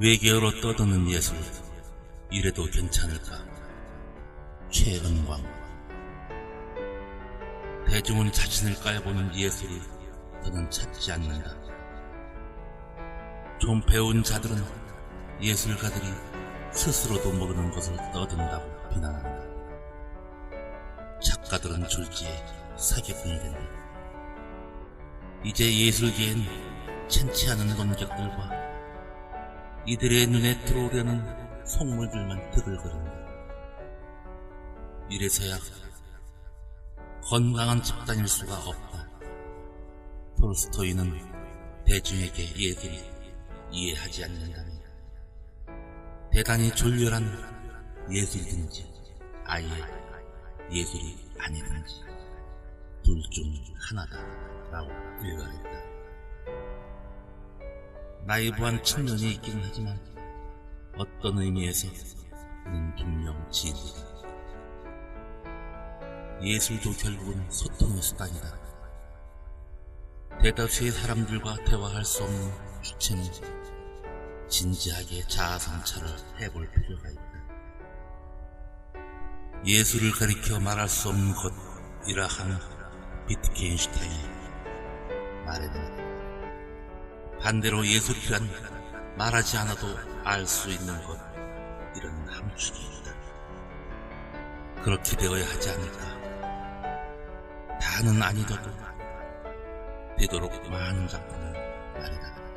외계어로 떠드는 예술. 이래도 괜찮을까? 최은광 대중은 자신을 깔보는 예술을 더는 찾지 않는다. 좀 배운 자들은 예술가들이 스스로도 모르는 것을 떠든다고 비난한다. 작가들은 졸지에 사기꾼이 된다. 이제 예술계엔 천치 않은 검객들과 이들의 눈에 들어오려는 속물들만 드글거린다. 이래서야 건강한 집단일 수가 없다. 톨스토이는 대중에게 예술이 이해하지 않는다며 대단히 졸렬한 예술이든지 아예 예술이 아니든지 둘 중 하나다라고 일갈했다. 나이브한 측면이 있기는 하지만 어떤 의미에서 그는 분명 진리다. 예술도 결국은 소통의 수단이다. 대다수의 사람들과 대화할 수 없는 주체는 진지하게 자아 성찰을 해볼 필요가 있다. 예술을 가리켜 말할 수 없는 것이라 하는 비트겐슈타인의 말에는 반대로 예술이란 말하지 않아도 알 수 있는 것 이런 함축이 있다. 그렇게 되어야 하지 않을까. 다는 아니더라도 되도록 많은 작품을 말이다.